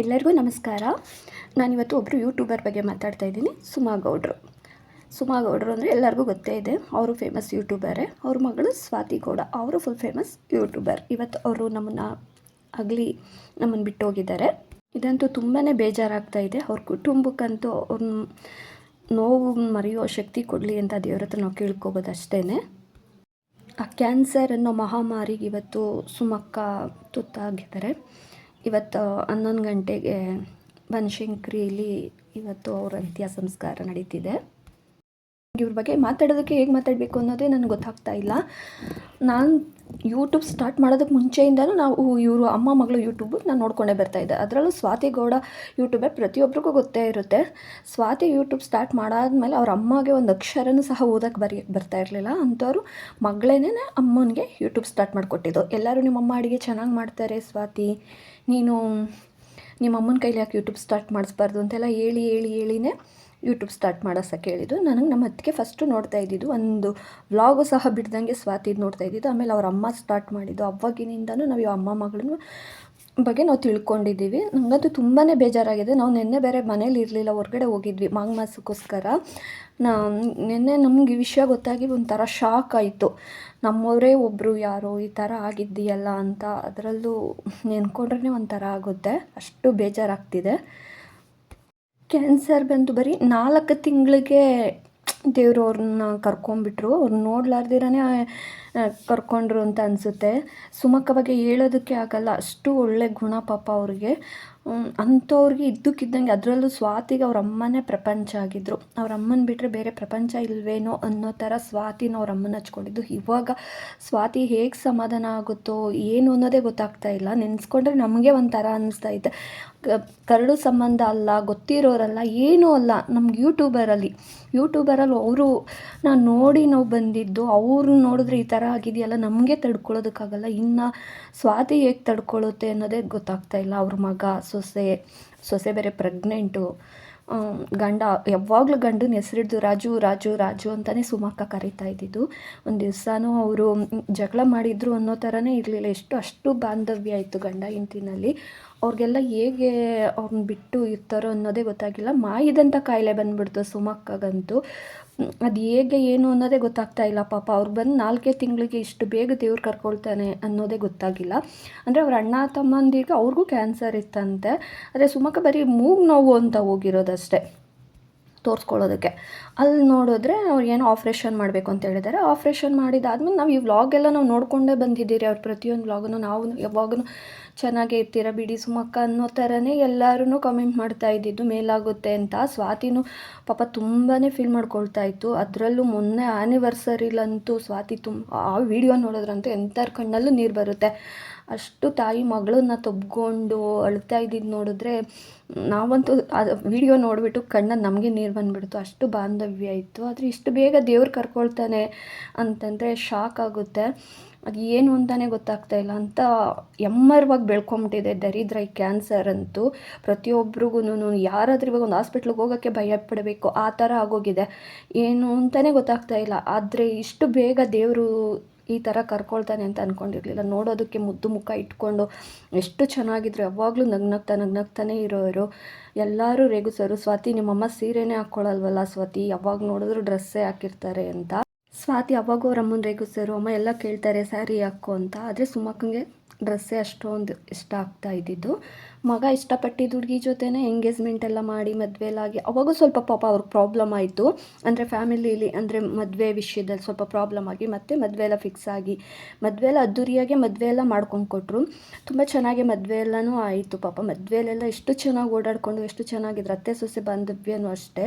ಎಲ್ಲರಿಗೂ ನಮಸ್ಕಾರ. ನಾನಿವತ್ತು ಒಬ್ಬರು ಯೂಟ್ಯೂಬರ್ ಬಗ್ಗೆ ಮಾತಾಡ್ತಾ ಇದ್ದೀನಿ, ಸುಮಾ ಗೌಡ್ರು. ಸುಮಾ ಗೌಡ್ರು ಅಂದರೆ ಎಲ್ಲರಿಗೂ ಗೊತ್ತೇ ಇದೆ, ಅವರು ಫೇಮಸ್ ಯೂಟ್ಯೂಬರೇ ಅವ್ರ ಮಗಳು ಸ್ವಾತಿ ಗೌಡ, ಅವರು ಫುಲ್ ಫೇಮಸ್ ಯೂಟ್ಯೂಬರ್ ಇವತ್ತು ಅವರು ನಮ್ಮನ್ನು ಆಗಲಿ ನಮ್ಮನ್ನು ಬಿಟ್ಟು ಹೋಗಿದ್ದಾರೆ ಇದಂತೂ ತುಂಬಾ ಬೇಜಾರಾಗ್ತಾ ಇದೆ. ಅವ್ರ ಕುಟುಂಬಕ್ಕಂತೂ ಅವ್ರ ನೋವು ಮರೆಯೋ ಶಕ್ತಿ ಕೊಡಲಿ ಅಂತ ದೇವ್ರ ಹತ್ರ ನಾವು ಕೇಳ್ಕೊಬೋದು ಅಷ್ಟೇ ಆ ಕ್ಯಾನ್ಸರ್ ಅನ್ನೋ ಮಹಾಮಾರಿಗೆ ಇವತ್ತು ಸುಮಕ್ಕ ತುತ್ತಾಗಿದ್ದಾರೆ. ಇವತ್ತು ಹನ್ನೊಂದು ಗಂಟೆಗೆ ಬನಶಂಕರಿಲಿ ಇವತ್ತು ಅವರ ಅಂತ್ಯ ಸಂಸ್ಕಾರ ನಡೀತಿದೆ. ಇವ್ರ ಬಗ್ಗೆ ಮಾತಾಡೋದಕ್ಕೆ ಹೇಗೆ ಮಾತಾಡಬೇಕು ಅನ್ನೋದೇ ನನಗೆ ಗೊತ್ತಾಗ್ತಾ ಇಲ್ಲ. ನಾನು ಯೂಟ್ಯೂಬ್ ಸ್ಟಾರ್ಟ್ ಮಾಡೋದಕ್ಕೆ ಮುಂಚೆಯಿಂದಲೂ ನಾವು ಇವರು ಅಮ್ಮ, ಮಗಳು ಯೂಟ್ಯೂಬ್ ನಾನು ನೋಡ್ಕೊಂಡೇ ಬರ್ತಾಯಿದ್ದೆ ಅದರಲ್ಲೂ ಸ್ವಾತಿ ಗೌಡ ಯೂಟ್ಯೂಬೇ ಪ್ರತಿಯೊಬ್ಬರಿಗೂ ಗೊತ್ತೇ ಇರುತ್ತೆ. ಸ್ವಾತಿ ಯೂಟ್ಯೂಬ್ ಸ್ಟಾರ್ಟ್ ಮಾಡಾದ್ಮೇಲೆ ಅವ್ರ ಅಮ್ಮಗೆ ಒಂದು ಅಕ್ಷರನೂ ಸಹ ಓದಕ್ಕೆ ಬರಿ, ಬರ್ತಾ ಇರಲಿಲ್ಲ. ಅಂಥವ್ರು ಮಗಳೇನೇ ಅಮ್ಮನಿಗೆ ಯೂಟ್ಯೂಬ್ ಸ್ಟಾರ್ಟ್ ಮಾಡಿಕೊಟ್ಟಿದ್ದು. ಎಲ್ಲರೂ ನಿಮ್ಮಮ್ಮ ಅಡುಗೆ ಚೆನ್ನಾಗಿ ಮಾಡ್ತಾರೆ ಸ್ವಾತಿ. ನೀನು ನಿಮ್ಮ ಅಮ್ಮನ ಕೈಲಿ ಯಾಕೆ ಯೂಟ್ಯೂಬ್ ಸ್ಟಾರ್ಟ್ ಮಾಡಿಸ್ಬಾರ್ದು ಅಂತೆಲ್ಲ ಹೇಳಿ ಹೇಳಿ, ಹೇಳಿನೇ ಯೂಟ್ಯೂಬ್ ಸ್ಟಾರ್ಟ್ ಮಾಡೋಸ ಕೇಳಿದ್ದು. ನನಗೆ ನಮ್ಮ ಅತ್ತಿಗೆ ಫಸ್ಟು ನೋಡ್ತಾ ಇದ್ದಿದ್ದು. ಒಂದು ವ್ಲಾಗು ಸಹ ಬಿಡ್ದಂಗೆ ಸ್ವಾತಿದು ನೋಡ್ತಾ ಇದ್ದಿದ್ದು. ಆಮೇಲೆ ಅವ್ರ ಅಮ್ಮ ಸ್ಟಾರ್ಟ್ ಮಾಡಿದ್ದು. ಅವಾಗಿನಿಂದನೂ ನಾವು ಅಮ್ಮ ಮಗಳನ್ನು ಬಗ್ಗೆ ನಾವು ತಿಳ್ಕೊಂಡಿದ್ದೀವಿ. ನನಗಂತೂ ತುಂಬಾ ಬೇಜಾರಾಗಿದೆ. ನಾವು ನಿನ್ನೆ ಬೇರೆ ಮನೇಲಿ ಇರಲಿಲ್ಲ. ಹೊರಗಡೆ ಹೋಗಿದ್ವಿ ಮಾಂಗ್ ಮಾಸಕ್ಕೋಸ್ಕರ ನಾ, ನಿನ್ನೆ ನಮಗೆ ವಿಷಯ ಗೊತ್ತಾಗಿ ಒಂಥರ ಶಾಕ್ ಆಯಿತು. ನಮ್ಮವರೇ ಒಬ್ಬರು ಯಾರು ಈ ಥರ ಆಗಿದ್ದೀಯಲ್ಲ ಅಂತ. ಅದರಲ್ಲೂ ನೆನ್ಕೊಂಡ್ರೆ ಒಂಥರ ಆಗುತ್ತೆ. ಅಷ್ಟು ಬೇಜಾರಾಗ್ತಿದೆ. ಕ್ಯಾನ್ಸರ್ ಬಂದು ಬರೀ ನಾಲ್ಕು ತಿಂಗಳಿಗೆ ದೇವರು ಅವ್ರನ್ನ ಕರ್ಕೊಂಡ್ಬಿಟ್ರು. ಅವ್ರು ನೋಡ್ಲಾರ್ದಿರನೇ ಕರ್ಕೊಂಡ್ರು ಅಂತ ಅನಿಸುತ್ತೆ. ಬಗ್ಗೆ ಹೇಳೋದಕ್ಕೆ ಆಗಲ್ಲ. ಅಷ್ಟು ಒಳ್ಳೆ ಗುಣ ಪಾಪ ಅವ್ರಿಗೆ. ಅಂಥವ್ರಿಗೆ ಇದ್ದಕ್ಕಿದ್ದಂಗೆ ಅದರಲ್ಲೂ ಸ್ವಾತಿಗೆ ಅವ್ರ ಅಮ್ಮನೇ ಪ್ರಪಂಚ ಆಗಿದ್ದರು ಅವ್ರ ಅಮ್ಮನ ಬಿಟ್ಟರೆ ಬೇರೆ ಪ್ರಪಂಚ ಇಲ್ವೇನೋ ಅನ್ನೋ ಥರ ಸ್ವಾತಿನ ಅವ್ರ ಅಮ್ಮನ ಹಚ್ಕೊಂಡಿದ್ದು. ಇವಾಗ ಸ್ವಾತಿ ಹೇಗೆ ಸಮಾಧಾನ ಆಗುತ್ತೋ ಏನು ಅನ್ನೋದೇ ಗೊತ್ತಾಗ್ತಾ ಇಲ್ಲ. ನೆನೆಸ್ಕೊಂಡ್ರೆ ನಮಗೆ ಒಂಥರ ಅನ್ನಿಸ್ತಾ ಇದೆ. ಕರಡು ಸಂಬಂಧ ಅಲ್ಲ, ಗೊತ್ತಿರೋರಲ್ಲ, ಏನೂ ಅಲ್ಲ. ನಮ್ಗೆ ಯೂಟ್ಯೂಬರಲ್ಲಿ ಯೂಟ್ಯೂಬರಲ್ಲಿ ಅವರು ನಾನು ನೋಡಿ ನಾವು ಬಂದಿದ್ದು ಅವರು ನೋಡಿದ್ರೆ ಈ ಥರ ಆಗಿದೆಯಲ್ಲ, ನಮಗೆ ತಡ್ಕೊಳ್ಳೋದಕ್ಕಾಗಲ್ಲ ಇನ್ನು ಸ್ವಾತಿ ಹೇಗೆ ತಡ್ಕೊಳ್ಳುತ್ತೆ ಅನ್ನೋದೇ ಗೊತ್ತಾಗ್ತಾ ಇಲ್ಲ. ಅವ್ರ ಮಗ ಸೊಸೆ ಸೊಸೆ ಬೇರೆ ಪ್ರೆಗ್ನೆಂಟು ಗಂಡ, ಯಾವಾಗಲೂ ಗಂಡನ ಹೆಸರಿಡ್ದು ರಾಜು ರಾಜು ರಾಜು ಅಂತಲೇ ಸುಮಕ್ಕ ಕರಿತಾ ಇದ್ದಿದ್ದು. ಒಂದು ದಿವಸನೂ ಅವರು ಜಗಳ ಮಾಡಿದ್ರು ಅನ್ನೋ ಥರನೇ ಇರಲಿಲ್ಲ. ಎಷ್ಟು, ಅಷ್ಟು ಬಾಂಧವ್ಯ ಇತ್ತು ಗಂಡ ಹೆಂಡ್ತಿನಲ್ಲಿ. ಅವ್ರಿಗೆಲ್ಲ ಹೇಗೆ ಅವ್ರನ್ನ ಬಿಟ್ಟು ಇರ್ತಾರೋ ಅನ್ನೋದೇ ಗೊತ್ತಾಗಿಲ್ಲ. ಮಾಯಿದಂಥ ಕಾಯಿಲೆ ಬಂದ್ಬಿಡ್ತು ಸುಮಕ್ಕಗಂತೂ. ಅದು ಹೇಗೆ ಏನು ಅನ್ನೋದೇ ಗೊತ್ತಾಗ್ತಾ ಇಲ್ಲ, ಪಾಪ. ಅವ್ರು ಬಂದು ನಾಲ್ಕೇ ತಿಂಗಳಿಗೆ ಇಷ್ಟು ಬೇಗ ದೇವ್ರು ಕರ್ಕೊಳ್ತಾನೆ ಅನ್ನೋದೇ ಗೊತ್ತಾಗಿಲ್ಲ. ಅಂದರೆ ಅವ್ರ ಅಣ್ಣ, ತಮ್ಮಂದಿರಿಗೆ ಅವ್ರಿಗೂ ಕ್ಯಾನ್ಸರ್ ಇತ್ತಂತೆ. ಆದರೆ ಸುಮಕ್ಕ ಬರೀ ಮೂಗು ನೋವು ಅಂತ ಹೋಗಿರೋದಷ್ಟೇ. ತೋರಿಸ್ಕೊಳ್ಳೋದಕ್ಕೆ. ಅಲ್ಲಿ ನೋಡಿದ್ರೆ ಅವ್ರು ಏನು ಆಪ್ರೇಷನ್ ಮಾಡಬೇಕು ಅಂತ ಹೇಳಿದ್ದಾರೆ ಆಪ್ರೇಷನ್ ಮಾಡಿದಾದ್ಮೇಲೆ ನಾವು ಈ ವ್ಲಾಗೆಲ್ಲ ನಾವು ನೋಡಿಕೊಂಡೇ ಬಂದಿದ್ದೀರಿ ಅವ್ರು ಪ್ರತಿಯೊಂದು ವ್ಲಾಗನ್ನು ನಾವು ಯಾವಾಗೂ ಚೆನ್ನಾಗೇ ಇರ್ತೀರ ಬಿಡಿ ಸುಮಕ್ಕ ಅನ್ನೋ ಥರನೇ ಎಲ್ಲರೂ ಕಮೆಂಟ್ ಮಾಡ್ತಾ ಇದ್ದಿದ್ದು, ಮೇಲಾಗುತ್ತೆ ಅಂತ. ಸ್ವಾತಿನೂ ಪಾಪ ತುಂಬಾ ಫೀಲ್ ಮಾಡ್ಕೊಳ್ತಾ ಇತ್ತು. ಅದರಲ್ಲೂ ಮೊನ್ನೆ ಆ್ಯನಿವರ್ಸರಿಲಂತೂ ಸ್ವಾತಿ ತುಂಬ, ಆ ವಿಡಿಯೋ ನೋಡಿದ್ರಂತೂ ಎಂಥರ ಕಣ್ಣಲ್ಲೂ ನೀರು ಬರುತ್ತೆ. ಅಷ್ಟು ತಾಯಿ ಮಗಳನ್ನ ತಬ್ಕೊಂಡು ಅಳ್ತಾ ಇದ್ದಿದ್ದು ನೋಡಿದ್ರೆ, ನಾವಂತೂ ಅದು ವಿಡಿಯೋ ನೋಡಿಬಿಟ್ಟು ಕಣ್ಣ ನಮಗೆ ನೀರು ಬಂದುಬಿಡ್ತು. ಅಷ್ಟು ಬಾಂಧವ್ಯ ಇತ್ತು. ಆದರೆ ಇಷ್ಟು ಬೇಗ ದೇವ್ರು ಕರ್ಕೊಳ್ತಾನೆ ಅಂತಂದರೆ ಶಾಕ್ ಆಗುತ್ತೆ. ಅದು ಏನು ಅಂತಾನೆ ಗೊತ್ತಾಗ್ತಾ ಇಲ್ಲ. ಅಂತ ಎಮ್ಮರವಾಗಿ ಬೆಳ್ಕೊಂಬಿಟ್ಟಿದೆ ದರಿದ್ರ ಈ ಕ್ಯಾನ್ಸರ್ ಅಂತೂ. ಪ್ರತಿಯೊಬ್ರಿಗೂ ಯಾರಾದ್ರೂ ಇವಾಗ ಒಂದು ಹಾಸ್ಪಿಟ್ಲಿಗೆ ಹೋಗೋಕ್ಕೆ ಭಯ ಪಡಬೇಕು ಆ ಥರ ಆಗೋಗಿದೆ. ಏನು ಅಂತಲೇ ಗೊತ್ತಾಗ್ತಾ ಇಲ್ಲ. ಆದರೆ ಇಷ್ಟು ಬೇಗ ದೇವರು ಈ ಥರ ಕರ್ಕೊಳ್ತಾನೆ ಅಂತ ಅಂದ್ಕೊಂಡಿರಲಿಲ್ಲ ನೋಡೋದಕ್ಕೆ ಮುದ್ದು ಮುಖ ಇಟ್ಕೊಂಡು ಎಷ್ಟು ಚೆನ್ನಾಗಿದ್ರು. ಯಾವಾಗಲೂ ನಗ್ನಗ್ತಾ ನಗ್ನಗ್ತಾನೆ ಇರೋರು. ಎಲ್ಲರೂ ರೇಗಿಸೋರು ಸ್ವಾತಿ, ನಿಮ್ಮಮ್ಮ ಸೀರೆನೇ ಹಾಕ್ಕೊಳ್ಳಲ್ವಲ್ಲ ಸ್ವಾತಿ? ಯಾವಾಗ ನೋಡಿದ್ರು ಡ್ರೆಸ್ಸೇ ಹಾಕಿರ್ತಾರೆ ಅಂತ. ಸ್ವಾತಿ ಯಾವಾಗೂ ಅವ್ರ ಅಮ್ಮನ ರೇಗಿಸೋರು ಅಮ್ಮ ಎಲ್ಲ ಕೇಳ್ತಾರೆ, ಸ್ಯಾರಿ ಹಾಕೋ ಅಂತ. ಆದರೆ ಸುಮಕ್ಕಂಗೆ ಡ್ರೆಸ್ಸೇ ಅಷ್ಟೊಂದು ಇಷ್ಟ ಆಗ್ತಾ ಇದ್ದಿದ್ದು. ಮಗ ಇಷ್ಟಪಟ್ಟಿದ್ದ ಹುಡುಗಿ ಜೊತೆನೇ ಎಂಗೇಜ್ಮೆಂಟ್ ಎಲ್ಲ ಮಾಡಿ ಮದುವೆಲಾಗಿ ಅವಾಗೂ ಸ್ವಲ್ಪ ಪಾಪ ಅವ್ರಿಗೆ ಪ್ರಾಬ್ಲಮ್ ಆಯಿತು. ಅಂದರೆ ಫ್ಯಾಮಿಲಿಲಿ ಅಂದರೆ ಮದುವೆ ವಿಷಯದಲ್ಲಿ ಸ್ವಲ್ಪ ಪ್ರಾಬ್ಲಮ್ ಆಗಿ, ಮತ್ತೆ ಮದುವೆ ಎಲ್ಲ ಫಿಕ್ಸ್ ಆಗಿ, ಮದುವೆ ಎಲ್ಲ ಅದ್ದೂರಿಯಾಗೆ ಮದುವೆ ಎಲ್ಲ ಮಾಡ್ಕೊಂಡು ಕೊಟ್ಟರು ತುಂಬ ಚೆನ್ನಾಗಿ ಮದುವೆ ಎಲ್ಲನೂ ಆಯಿತು ಪಾಪ. ಮದುವೆಲೆಲ್ಲ ಎಷ್ಟು ಚೆನ್ನಾಗಿ ಓಡಾಡಿಕೊಂಡು, ಎಷ್ಟು ಚೆನ್ನಾಗಿದ್ರು. ಅತ್ತೆ, ಸೊಸೆ ಬಾಂಧವ್ಯನೂ ಅಷ್ಟೇ.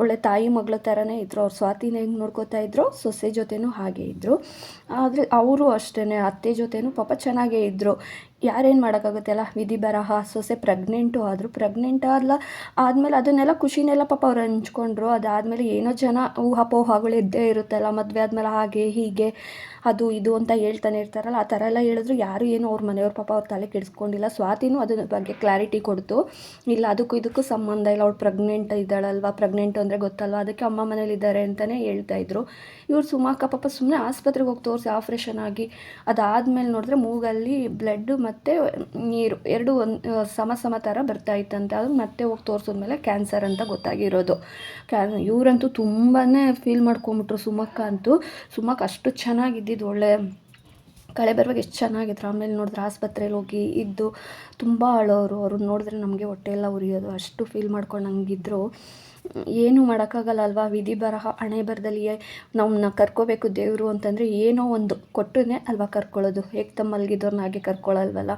ಒಳ್ಳೆ ತಾಯಿ, ಮಗಳ ಥರನೇ ಇದ್ದರು ಅವ್ರ ಸ್ವಾತಿನ ಹೆಂಗೆ ನೋಡ್ಕೋತಾ ಇದ್ರು, ಸೊಸೆ ಜೊತೆನೂ ಹಾಗೆ ಇದ್ದರು ಆದರೆ ಅವರು ಅಷ್ಟೇ ಅತ್ತೆ ಜೊತೆನೂ ಪಾಪ ಚೆನ್ನಾಗೇ ಇದ್ದರು ಯಾರೇನು ಮಾಡೋಕ್ಕಾಗುತ್ತೆ ಅಲ್ಲ? ವಿಧಿ ಬರಹ, ಸೊಸೆ ಪ್ರೆಗ್ನೆಂಟು ಆದರು ಪ್ರೆಗ್ನೆಂಟ್ ಆದ್ಲ, ಆದಮೇಲೆ ಅದನ್ನೆಲ್ಲ ಖುಷಿನೆಲ್ಲ ಪಾಪ ಅವ್ರು ಹಂಚ್ಕೊಂಡ್ರು. ಅದಾದಮೇಲೆ ಏನೋ ಜನ ಊಹಾಪೋಹಗಳು ಇದ್ದೇ ಇರುತ್ತಲ್ಲ, ಮದುವೆ ಆದಮೇಲೆ ಹಾಗೆ, ಹೀಗೆ, ಅದು ಇದು ಅಂತ ಹೇಳ್ತಾನೆ ಇರ್ತಾರಲ್ಲ, ಆ ಥರ ಎಲ್ಲ ಹೇಳಿದ್ರು. ಯಾರು ಏನು ಅವ್ರ ಮನೆಯವ್ರ ಪಾಪ ಅವ್ರ ತಲೆ ಕೆಡಿಸ್ಕೊಂಡಿಲ್ಲ. ಸ್ವಾತಿನೂ ಅದ್ರ ಬಗ್ಗೆ ಕ್ಲಾರಿಟಿ ಕೊಡ್ತು. ಇಲ್ಲ, ಅದಕ್ಕೂ ಇದಕ್ಕೂ ಸಂಬಂಧ ಇಲ್ಲ. ಅವ್ಳು ಪ್ರೆಗ್ನೆಂಟ್ ಇದ್ದಾಳಲ್ವ? ಪ್ರೆಗ್ನೆಂಟ್ ಅಂದರೆ ಗೊತ್ತಲ್ವ? ಅದಕ್ಕೆ ಅಮ್ಮ ಮನೇಲಿದ್ದಾರೆ ಅಂತಲೇ ಹೇಳ್ತಾಯಿದ್ರು ಇವ್ರು ಸುಮಾಕ ಪಾಪ ಸುಮ್ಮನೆ ಆಸ್ಪತ್ರೆಗೆ ಹೋಗಿ ತೋರಿಸಿ ಆಪ್ರೇಷನ್ ಆಗಿ, ಅದಾದಮೇಲೆ ನೋಡಿದ್ರೆ ಮೂಗಲ್ಲಿ ಬ್ಲಡ್ಡು ಮತ್ತು ಮತ್ತು ನೀರು, ಎರಡು ಒಂದು ಸಮ ಸಮ ಥರ ಬರ್ತಾ ಇತ್ತಂತೆ. ಅದು ಮತ್ತೆ ಹೋಗಿ ತೋರಿಸಿದ್ಮೇಲೆ ಕ್ಯಾನ್ಸರ್ ಅಂತ ಗೊತ್ತಾಗಿರೋದು. ಕ್ಯಾನ್ ಇವರಂತೂ ತುಂಬಾ ಫೀಲ್ ಮಾಡ್ಕೊಂಬಿಟ್ರು ಸುಮಕ್ಕ ಅಂತೂ. ಸುಮಕ್ಕ ಅಷ್ಟು ಚೆನ್ನಾಗಿದ್ದಿದ್ದು ಒಳ್ಳೆ, ಕಳೆ ಬರುವಾಗ ಎಷ್ಟು ಚೆನ್ನಾಗಿದ್ರು. ಆಮೇಲೆ ನೋಡಿದ್ರೆ ಆಸ್ಪತ್ರೆಯಲ್ಲಿ ಹೋಗಿ ಇದ್ದು ತುಂಬ ಅಳೋರು. ಅವ್ರನ್ನ ನೋಡಿದ್ರೆ ನಮಗೆ ಹೊಟ್ಟೆ ಎಲ್ಲ ಉರಿಯೋದು. ಅಷ್ಟು ಫೀಲ್ ಮಾಡ್ಕೊಂಡು ಹಂಗಿದ್ರು ಏನೂ ಮಾಡೋಕ್ಕಾಗಲ್ಲ ಅಲ್ವಾ ವಿಧಿ ಬರಹ, ಹಣೆ ಬರದಲ್ಲಿ ನಮ್ಮನ್ನ ಕರ್ಕೋಬೇಕು ದೇವರು ಅಂತಂದರೆ ಏನೋ ಒಂದು ಕೊಟ್ಟನೇ ಅಲ್ವಾ ಕರ್ಕೊಳ್ಳೋದು. ಹೇಗೆ ತಮ್ಮ ಮಲಗಿದವ್ರನ್ನ ಹಾಗೆ ಕರ್ಕೊಳ್ಳಲ್ವಲ್ಲ?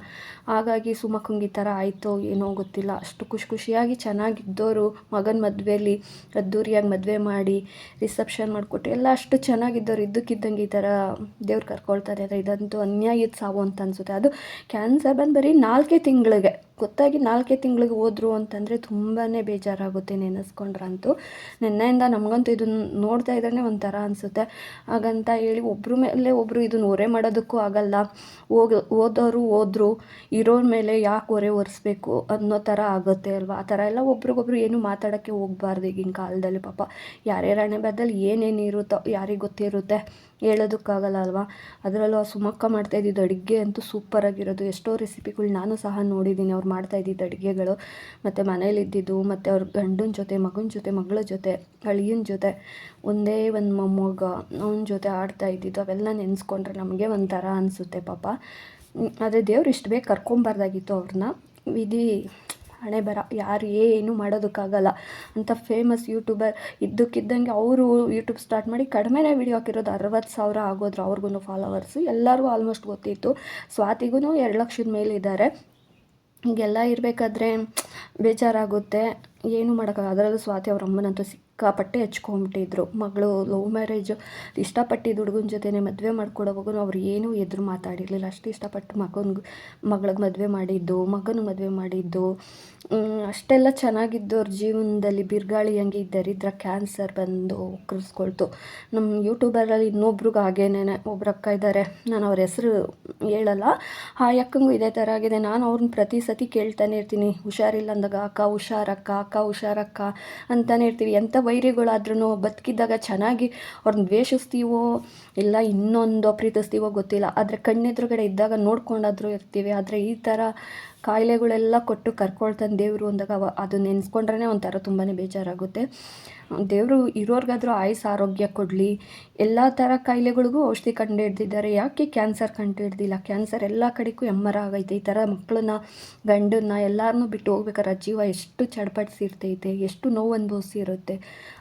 ಹಾಗಾಗಿ ಸುಮಕುಂಗಿ ಈ ಥರ ಆಯಿತು ಏನೋ ಗೊತ್ತಿಲ್ಲ. ಅಷ್ಟು ಖುಷಿ ಖುಷಿಯಾಗಿ ಚೆನ್ನಾಗಿದ್ದವರು ಮಗನ ಮದುವೆಯಲ್ಲಿ ಅದ್ದೂರಿಯಾಗಿ ಮದುವೆ ಮಾಡಿ ರಿಸೆಪ್ಷನ್ ಮಾಡಿಕೊಟ್ಟು ಎಲ್ಲ ಅಷ್ಟು ಚೆನ್ನಾಗಿದ್ದವ್ರು ಇದ್ದಕ್ಕಿದ್ದಂಗೆ ಈ ಥರ ದೇವ್ರು ಕರ್ಕೊಳ್ತಾರೆ. ಇದಂತೂ ಅನ್ಯಾಯದ ಸಾವು ಅಂತ ಅನಿಸುತ್ತೆ. ಅದು ಕ್ಯಾನ್ಸರ್ ಬಂದು ಬರೀ ನಾಲ್ಕೇ ತಿಂಗಳಿಗೆ. ಗೊತ್ತಾಗಿ ನಾಲ್ಕೇ ತಿಂಗಳಿಗೆ ಹೋದ್ರು ಅಂತಂದರೆ ತುಂಬಾ ಬೇಜಾರಾಗುತ್ತೆ ನೆನೆಸ್ಕೊಂಡ್ರಂತೂ. ನಿನ್ನೆಯಿಂದ ನಮಗಂತೂ ಇದನ್ನು ನೋಡ್ತಾ ಇದ್ರೇ ಒಂಥರ ಅನಿಸುತ್ತೆ. ಹಾಗಂತ ಹೇಳಿ ಒಬ್ಬರ ಮೇಲೆ ಒಬ್ಬರು ಇದನ್ನು ಹೊರೆ ಮಾಡೋದಕ್ಕೂ ಆಗಲ್ಲ. ಹೋಗಿ ಓದೋರು ಹೋದ್ರು, ಇರೋರ ಮೇಲೆ ಯಾಕೆ ಹೊರೆ ಒರೆಸ್ಬೇಕು ಅನ್ನೋ ಥರ ಆಗುತ್ತೆ ಅಲ್ವಾ? ಆ ಥರ ಎಲ್ಲ ಒಬ್ರಿಗೊಬ್ರು ಏನು ಮಾತಾಡೋಕ್ಕೆ ಹೋಗ್ಬಾರ್ದು ಈಗಿನ ಕಾಲದಲ್ಲಿ ಪಾಪ. ಯಾರ್ಯಾರ ಹಣೆ ಬರದಲ್ಲಿ ಏನೇನು ಇರುತ್ತೋ ಯಾರಿಗೆ ಗೊತ್ತಿರುತ್ತೆ ಹೇಳೋದಕ್ಕಾಗಲ್ಲ ಅಲ್ವಾ? ಅದರಲ್ಲೂ ಆ ಸುಮಕ್ಕ ಮಾಡ್ತಾ ಇದ್ದಿದ್ದು ಅಡುಗೆ ಅಂತೂ ಸೂಪರಾಗಿರೋದು ಎಷ್ಟೋ ರೆಸಿಪಿಗಳು ನಾನು ಸಹ ನೋಡಿದ್ದೀನಿ ಅವ್ರು ಮಾಡ್ತಾ ಇದ್ದಿದ್ದು ಅಡುಗೆಗಳು, ಮತ್ತು ಮನೇಲಿದ್ದಿದ್ದು, ಮತ್ತು ಅವ್ರ ಗಂಡನ ಜೊತೆ, ಮಗನ ಜೊತೆ, ಮಗಳ ಜೊತೆ, ಅಳಿಯನ ಜೊತೆ, ಒಂದೇ ಒಂದು ಮೊಮ್ಮಗ, ಅವನ ಜೊತೆ ಆಡ್ತಾ ಇದ್ದಿದ್ದು, ಅವೆಲ್ಲ ನೆನೆಸ್ಕೊಂಡ್ರೆ ನಮಗೆ ಒಂಥರ ಅನಿಸುತ್ತೆ ಪಾಪ. ಆದರೆ ದೇವ್ರು ಇಷ್ಟು ಬೇಗ ಕರ್ಕೊಂಬಾರ್ದಾಗಿತ್ತು ಅವ್ರನ್ನ ವಿಧಿ ಹಣೆ ಬರ, ಯಾರು ಏನು ಮಾಡೋದಕ್ಕಾಗಲ್ಲ. ಅಂತ ಫೇಮಸ್ ಯೂಟ್ಯೂಬರ್ ಇದ್ದಕ್ಕಿದ್ದಂಗೆ ಅವರು ಯೂಟ್ಯೂಬ್ ಸ್ಟಾರ್ಟ್ ಮಾಡಿ ಕಡಿಮೆನೇ ವಿಡಿಯೋ ಹಾಕಿರೋದು ಅರವತ್ತು ಸಾವಿರ ಆಗೋದ್ರು ಅವ್ರಿಗೂ ಫಾಲೋವರ್ಸು ಎಲ್ಲರಿಗೂ ಆಲ್ಮೋಸ್ಟ್ ಗೊತ್ತಿತ್ತು. ಸ್ವಾತಿಗೂ ಎರಡು ಲಕ್ಷದ ಮೇಲಿದ್ದಾರೆ. ಹೀಗೆಲ್ಲ ಇರಬೇಕಾದ್ರೆ ಬೇಜಾರಾಗುತ್ತೆ. ಏನು ಮಾಡೋಕ್ಕಾಗಲ್ಲ. ಅದರಲ್ಲೂ ಸ್ವಾತಿ ಅವ್ರ ಅಮ್ಮನಂತೂ ಸಿಕ್ಕಾಪಟ್ಟೆ ಹಚ್ಕೊಂಬಿಟ್ಟಿದ್ರು. ಮಗಳು ಲವ್ ಮ್ಯಾರೇಜ್ ಇಷ್ಟಪಟ್ಟಿದ್ದು ಹುಡುಗನ ಜೊತೆನೆ ಮದುವೆ ಮಾಡ್ಕೊಡೋವಾಗೂ ಅವ್ರು ಏನೂ ಎದುರು ಮಾತಾಡಿರಲಿಲ್ಲ. ಅಷ್ಟು ಇಷ್ಟಪಟ್ಟು ಮಗನಿಗೆ, ಮಗಳಿಗೆ ಮದುವೆ ಮಾಡಿದ್ದು, ಮಗನ ಮದುವೆ ಮಾಡಿದ್ದು. ಅಷ್ಟೆಲ್ಲ ಚೆನ್ನಾಗಿದ್ದು ಅವ್ರ ಜೀವನದಲ್ಲಿ ಬಿರುಗಾಳಿ ಹಂಗೆ ದರಿದ್ರ ಕ್ಯಾನ್ಸರ್ ಬಂದು ಉಕ್ಕರಿಸ್ಕೊಳ್ತು. ನಮ್ಮ ಯೂಟ್ಯೂಬರಲ್ಲಿ ಇನ್ನೊಬ್ರಿಗೆ ಹಾಗೇನೇ ಒಬ್ರು ಅಕ್ಕ ಇದ್ದಾರೆ ನಾನು ಅವ್ರ ಹೆಸರು ಹೇಳಲ್ಲ. ಆ ಅಕ್ಕಂಗೂ ಇದೇ ಥರ ಆಗಿದೆ. ನಾನು ಅವ್ರನ್ನ ಪ್ರತಿ ಸತಿ ಕೇಳ್ತಾನೆ ಇರ್ತೀನಿ. ಹುಷಾರಿಲ್ಲ ಅಂದಾಗ, ಅಕ್ಕ ಹುಷಾರಕ್ಕ ಅಕ್ಕ ಹುಷಾರಕ್ಕ ಅಂತಾನೆ ಇರ್ತೀವಿ. ಎಂಥ ವೈರಿಗಳಾದ್ರೂ ಬದುಕಿದ್ದಾಗ ಚೆನ್ನಾಗಿ ಅವ್ರನ್ನ ದ್ವೇಷಿಸ್ತೀವೋ ಇಲ್ಲ ಇನ್ನೊಂದು ಪ್ರೀತಿಸ್ತೀವೋ ಗೊತ್ತಿಲ್ಲ. ಆದರೆ ಕಣ್ಣೆದುರುಗಡೆ ಇದ್ದಾಗ ನೋಡ್ಕೊಂಡಾದರೂ ಇರ್ತೀವಿ. ಆದರೆ ಈ ಥರ ಕಾಯಿಲೆಗಳೆಲ್ಲ ಕೊಟ್ಟು ಕರ್ಕೊಳ್ತಾನೆ ದೇವರು ಅಂದಾಗ ಅದು ನೆನೆಸ್ಕೊಂಡ್ರೆ ಒಂಥರ ತುಂಬಾ ಬೇಜಾರಾಗುತ್ತೆ. ದೇವರು ಇರೋರ್ಗಾದರೂ ಆಯುಸ್ ಆರೋಗ್ಯ ಕೊಡಲಿ. ಎಲ್ಲ ಥರ ಕಾಯಿಲೆಗಳಿಗೂ ಔಷಧಿ ಕಂಡು ಹಿಡ್ದಿದ್ದಾರೆ. ಯಾಕೆ ಕ್ಯಾನ್ಸರ್ ಕಂಡು ಹಿಡ್ದಿಲ್ಲ? ಕ್ಯಾನ್ಸರ್ ಎಲ್ಲ ಕಡೆಗೂ ಎಮ್ಮರ ಆಗೈತೆ. ಈ ಥರ ಮಕ್ಕಳನ್ನ ಗಂಡನ್ನ ಎಲ್ಲರನ್ನೂ ಬಿಟ್ಟು ಹೋಗ್ಬೇಕಾದ್ರೆ ಜೀವ ಎಷ್ಟು ಚಡ್ಪಡಿಸಿರ್ತೈತೆ, ಎಷ್ಟು ನೋವು ಅನುಭವಿಸಿರುತ್ತೆ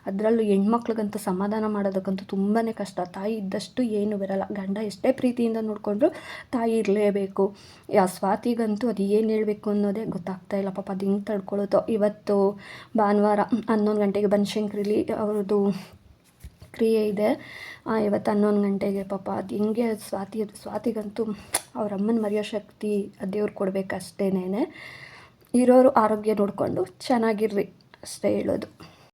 ಅದರಲ್ಲೂ ಹೆಣ್ಮಕ್ಳಿಗಂತೂ ಸಮಾಧಾನ ಮಾಡೋದಕ್ಕಂತೂ ತುಂಬಾ ಕಷ್ಟ. ತಾಯಿ ಇದ್ದಷ್ಟು ಏನು ಬರಲ್ಲ ಗಂಡ ಎಷ್ಟೇ ಪ್ರೀತಿಯಿಂದ ನೋಡಿಕೊಂಡ್ರು ತಾಯಿ ಇರಲೇಬೇಕು. ಆ ಸ್ವಾತಿಗಂತೂ ಅದು ಏನು ಹೇಳಬೇಕು ಅನ್ನೋದೇ ಗೊತ್ತಾಗ್ತಾ ಇಲ್ಲ. ಪಾಪ ಅದು ಹಿಂಗೆ ತಡ್ಕೊಳ್ಳೋದು ಇವತ್ತು ಭಾನುವಾರ ಹನ್ನೊಂದು ಗಂಟೆಗೆ ಬನಶಂಕರಿಲಿ ಅವ್ರದ್ದು ಕ್ರಿಯೆ ಇದೆ. ಇವತ್ತು ಹನ್ನೊಂದು ಗಂಟೆಗೆ ಪಾಪ ಅದು ಹಿಂಗೆ ಸ್ವಾತಿ, ಸ್ವಾತಿಗಂತೂ ಅವ್ರ ಅಮ್ಮನ ಮರೆಯೋ ಶಕ್ತಿ ದೇವ್ರು ಕೊಡಬೇಕಷ್ಟೇನೇ ಇರೋರು ಆರೋಗ್ಯ ನೋಡಿಕೊಂಡು ಚೆನ್ನಾಗಿರ್ರಿ ಅಷ್ಟೇ ಹೇಳೋದು.